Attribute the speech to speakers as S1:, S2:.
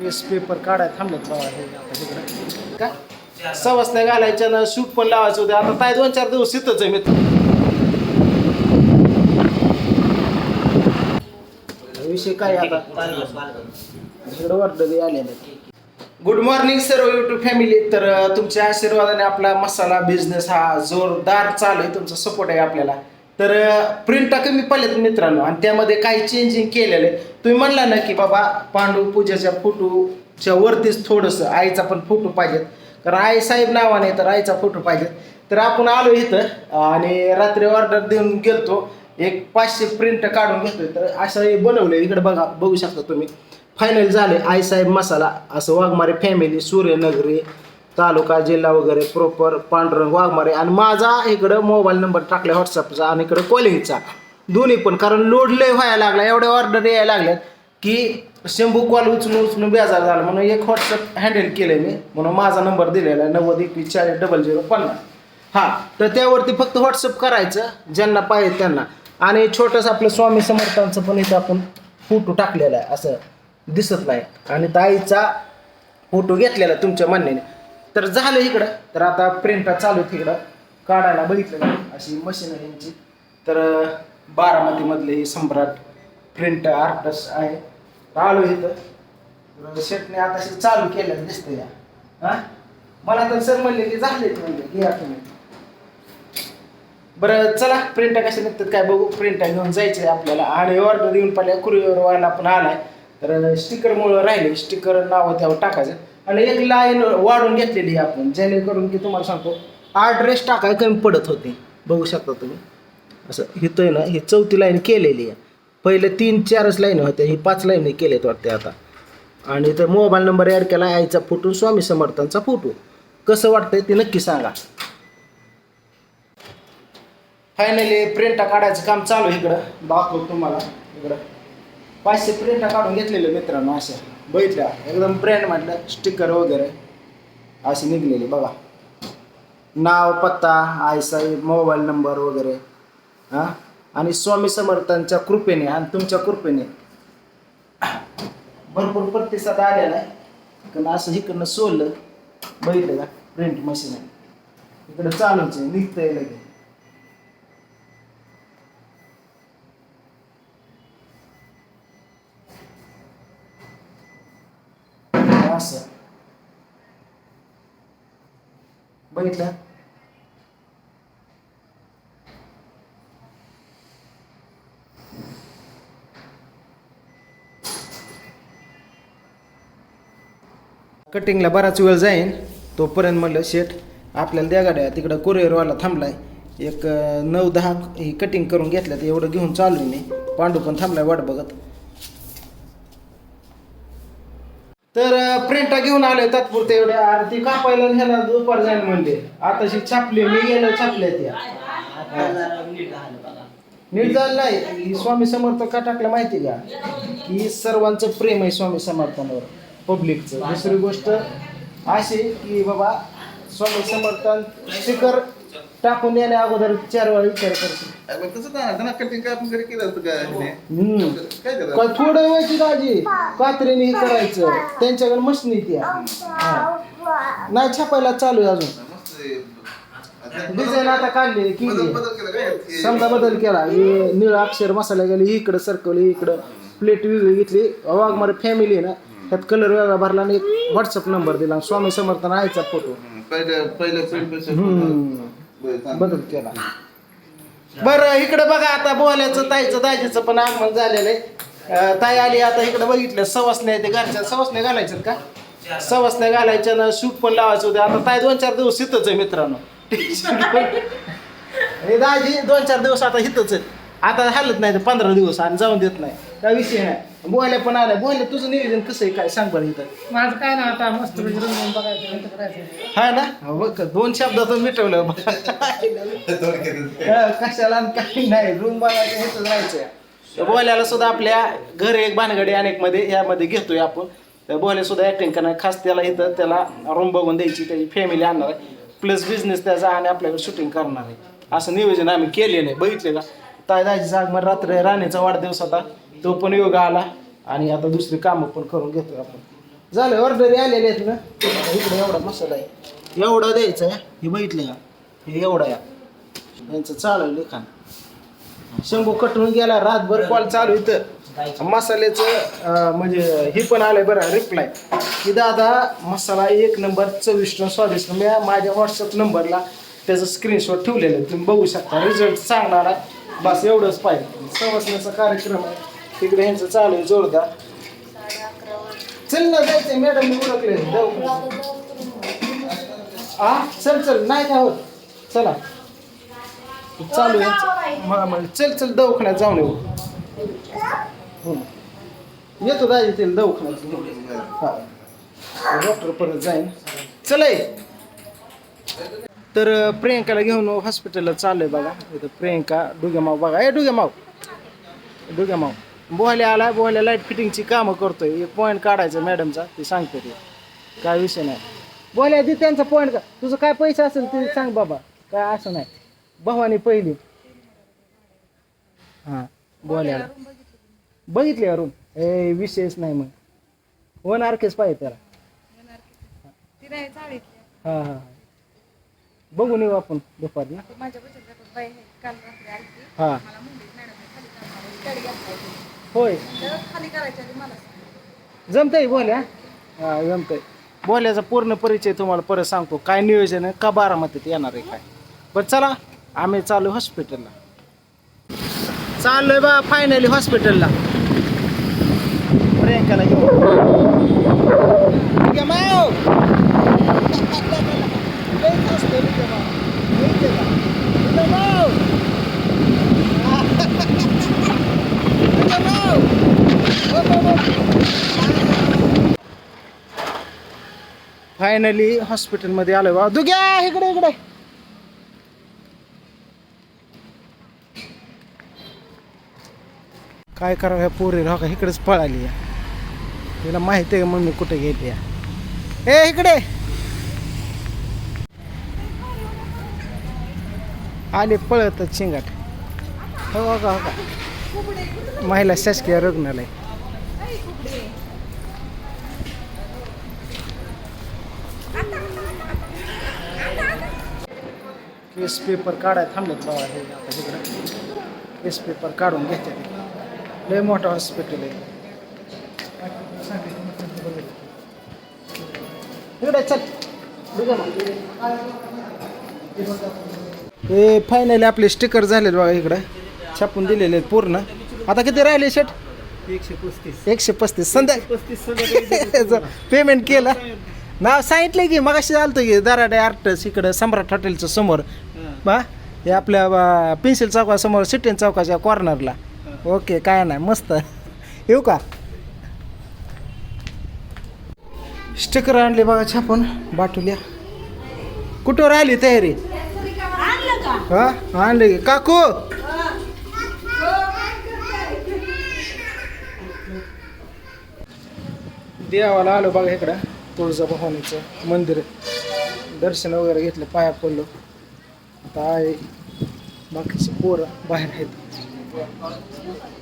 S1: केस paper काढाय थांबलेत बाबा हे आता तिकडं. काय सवस नाही घालायच्या ना शूट पण लावायचं होते. आता काय दोन चार दिवस इथंच आहे मित्र. विषय काय आता? इकडं वाटलं आलेलं गुड मॉर्निंग सर्व युट्यूब फॅमिली तर तुमच्या आशीर्वादाने आपला मसाला बिझनेस हा जोरदार चालू आहे. तुमचा सपोर्ट आहे आपल्याला. तर प्रिंट कमी पडलेत मित्रांनो आणि त्यामध्ये काही चेंजिंग केलेलं आहे. तुम्ही म्हणला ना की बाबा पांडू पूजाच्या फोटोच्या वरतीच थोडंसं आईचा पण फोटो पाहिजेत. कारण आई साहेब नावाने तर आईचा फोटो पाहिजेत. तर आपण आलो इथं आणि रात्री ऑर्डर देऊन गेलतो. एक पाचशे प्रिंट काढून घेतोय. तर असं हे बनवलं इकडे बघा बघू शकता तुम्ही. फायनल झाले आईसाहेब मसाला असं वाघमारे फॅमिली सूर्यनगरी तालुका जिल्हा वगैरे प्रॉपर पांडुरंग वाघमारे आणि माझा इकडं मोबाईल नंबर टाकला व्हॉट्सअपचा आणि इकडं कॉलिंगचा दोन्ही पण कारण लोड लय व्हायला लागला. एवढ्या ऑर्डर यायला लागल्यात की शंभू कॉल उचलून उचलून बेजार झाला. म्हणून एक व्हॉट्सअप हँडल केलं मी. म्हणून माझा नंबर दिलेला आहे नव्वद एकवीस चाळीस डबल झिरो पन्नास. हां तर त्यावरती फक्त व्हॉट्सअप करायचं ज्यांना पाहिजे त्यांना. आणि छोटंसं आपलं स्वामी समर्थांचं पण इथं आपण फोटो टाकलेला आहे. असं दिसत नाही. आणि ताईचा फोटो घेतलेला तुमच्या म्हणण्याने तर झालं इकडं. तर आता प्रिंटा चालू तिकडं. इकडं काढायला बघितलं अशी मशीन आहे यांची तर बारामतीमधले हे सम्राट प्रिंट आर्टिस्ट आहे. आलो इथं. शेटने आता चालू केलं दिसतं या हां? मला तर सर म्हणले की झाले म्हणजे घ्या तुम्ही. बरं चला प्रिंट कशा निघतात काय बघू. प्रिंट घेऊन जायचंय आपल्याला. आणि ऑर्डर येऊन पडल्या. कुरिअरवाला पण आलाय. तर स्टिकरमुळं राहिले. स्टिकर नाव त्यावर टाकायचं. आणि एक लाईन वाढून घेतलेली आहे आपण जेणेकरून की तुम्हाला सांगतो आठ रेस टाकाय कमी पडत होते. बघू शकता तुम्ही. असं हिथं आहे ना ही चौथी लाईन केलेली आहे. पहिले तीन चारच लाईन होत्या ही पाच लाईन केल्यात वाटते आता. आणि तर मोबाईल नंबर ॲड केला आईचा फोटो स्वामी समर्थांचा फोटो कसं वाटतंय ते नक्की सांगा. फायनली प्रिंटा काढायचं काम चालू आहे इकडं. दाखवतो तुम्हाला. इकडं. पाचशे प्रिंटा काढून घेतलेले मित्रांनो अशा. बघितल्या? एकदम ब्रँड म्हटलं स्टिकर वगैरे. असे निघलेले बघा. नाव पत्ता आईसाहेब मोबाईल नंबर वगैरे. हां? आणि स्वामी समर्थांच्या कृपेने आणि तुमच्या कृपेने. भरपूर प्रतिसाद आलेला आहे. कारण असं इकडनं सोडलं. बघितलं का? प्रिंट मशीन आहे. इकडं चालूच आहे. निघतंय लगेच. असं. बघितलं? कटिंगला बराच वेळ जाईन. तोपर्यंत म्हणलं शेठ आपल्याला द्या गाड्या. तिकडं कुरिअरवाला थांबलाय. एक नऊ दहा ही कटिंग करून घेतल्यात. एवढं घेऊन चालू आहे पांडू पण थांबलाय वाट बघत. तर प्रिंटा घेऊन आले तात्पुरते एवढ्या आरती ती कापायला ह्याला दुपार जाईन म्हणले. आताशी छापली मी गेलो छापल्या त्या. नीट झालं नाही. ही स्वामी समर्थ का टाकलं माहिती का? की सर्वांचं प्रेम आहे स्वामी समर्थांवर पब्लिकचं दुसरी गोष्ट अशी की बाबा स्वामी समर्थां शिखर टाकून देण्या अगोदर चार वेळा विचार करतो.
S2: अगं तसं नाही त्यांना कटिंग काय आपण घरी केलं होतं काय ह्याने?
S1: हम्म.
S2: काय त्याला?
S1: काय थोडं व्हायची दाजी कात्रीने हे करायचं. त्यांच्याकडे मशीन हा. नाही छापायला चालू आहे अजून.
S2: मस्त आहे. आता
S1: डिझाईन आता काढली
S2: बदल
S1: केली
S2: बदल केला काय हे-
S1: समजा बदल केला. हे निळं अक्षर मसाला गेली इकडं सरकवली इकडं. प्लेट वेगळी घेतली. वाघमारे फॅमिली आहे ना त्यात कलर वेगळा भरला आणि एक व्हॉट्सअप नंबर दिला. आणि स्वामी समर्थन आयचा फोटो
S2: हम्म, पहिलं पहिलं प्रिंटपेक्षा
S1: हम्म. बदल केला. बरं इकडे बघा आता बोल्याचं ताईचं दाजीचं पण आगमन झालेलं आहे. ताई आली आता इकडे बघितलं सवसने ते घरच्या सवसने घालायच्यात का? सवसने घालायच्या ना शूट पण लावायचं होते. आता ताई दोन चार दिवस इथंच आहे मित्रांनो. हे दाजी दोन चार दिवस आता इथंच आहे आता हालत नाही ते पंधरा दिवस आणि जाऊन देत नाही. काय विषय नाही. बोल्या पण आलाय बोल्या तुझं नियोजन कसं आहे? काय सांग बरं इथं.
S3: माझं काय ना आता मस्त पैकी रंगवून बघायचं करायचं.
S1: हा ना? हो बघ दोन शब्दातून मिटवलं. हा, कशाला आणि काही नाही. रूम बघायचं हेच राहायचं तर बोल्याला सुद्धा आपल्या घर एक भानगडी अनेकमध्ये यामध्ये घेतोय आपण. तर बोल्या सुद्धा ऍक्टिंग करणार. खास त्याला इथं त्याला रूम बघून द्यायची त्याची फॅमिली आणणार आहे. प्लस बिझनेस त्याचा आणि आपल्याकडे शूटिंग करणार आहे. असं नियोजन आम्ही केलेलं आहे. बघितले का? ताय दाजीचा आगमन रात्र राणीचा वाढदिवस होता. तो पण योग आला आणि आता दुसरी कामं पण करून घेतो आपण. झालं ऑर्डर आलेले आहेत ना? इकडे एवढा मसाला आहे. एवढा द्यायचा आहे? हे बघितलं का? हे एवढा या यांचं चालू लिखाण. शंभू कटून गेला रातभर कॉल चालू इथं. मसाल्याचं म्हणजे हे पण आलंय बरं रिप्लाय की दादा मसाला एक नंबर चविष्ट स्वादिष्ट. मी माझ्या व्हॉट्सअप नंबरला त्याचं स्क्रीनशॉट ठेवलेलं तुम्ही बघू शकता. रिझल्ट सांगणार. बस एवढंच पाहिजे. समजण्याचा कार्यक्रम आहे. तिकडे यांचं चालू आहे जोरदार. चल ना जायचंय मॅडम मी ओळखले. आ? चल चल नाही काय होत? चला. चालू आहे. मला चल चल दवाखान्यात जाऊन येऊ. हो. येतो दाजी ते दवाखान्यात. हा. डॉक्टर परत जाईन. चलय तर प्रियंकाला घेऊन हॉस्पिटलला चाललोय बघा. इथं प्रियंका डुगेमाव बघा. ए डुगेमाव डुगेमाव बोहले आला बोहल्या लाइट फिटिंगची कामं करतोय. एक पॉईंट काढायचा मॅडमचा ते सांगते ते. काय विषय नाही. बोहल्या दे त्यांचा पॉईंट का? तुझं काय पैसा असेल ते सांग बाबा. काय असं नाही. भवानी पहिली. हां बोहल्याला बघितले रूम ए विषयच नाही मग. वन आरकेच पाहिजे त्याला. हां हां बघून येऊ आपण दुपारी. हां. होय. जमतंय बोल्या? हा जमतंय. बोल्याचा पूर्ण परिचय तुम्हाला परत सांगतो. काय नियोजन आहे का बारामतीत येणार आहे काय? बरं चला. आम्ही चालू हॉस्पिटलला. चाललोय बा फायनली हॉस्पिटलला. प्रियंकाला घेऊन असतं निगमाव. माहिती आहे का? निगमाव! निगमाव! हो, हो, हो. फायनली हॉस्पिटलमध्ये आलोय बा. दुग्या इकडे इकडे. काय करावं ह्या पोरी राह हो का? इकडेच पळाली या. तिला माहिती आहे का मम्मी कुठे गेली या? ए इकडे. आले पळतच शिंगाट. हो का हो का? महिला शासकीय रुग्णालय. केस पेपर काढाय थांबलेत बाबा हे आता तिकडं केस पेपर काढून घेते ते लय मोठं हॉस्पिटल आहे. इकडे चल. हे फायनली आपले स्टिकर झालेत बघा इकडं. छापून दिलेले आहेत पूर्ण. आता किती राहिले शेट
S3: एकशे पस्तीस.
S1: एकशे पस्तीस संध्या पेमेंट केलं. नाव सांगितलं की मगाशी आलतो की दराडे आर्टस इकडं सम्राट हॉटेलच्या समोर. बा हे आपल्या पेन्सिल चौकासमोर सिटीन चौकाच्या कॉर्नरला ओके काय नाही मस्त. येऊ का? स्टिकर आणले बघा छापून बाटुल्या. कुठं राहिली तयारी? हा आणले. की काकू! देवाला आलो बघा इकडं तुळजाभवानीचं मंदिर. दर्शन वगैरे घेतलं पाया पडलो. आता आहे बाकीचे पोरं बाहेर आहेत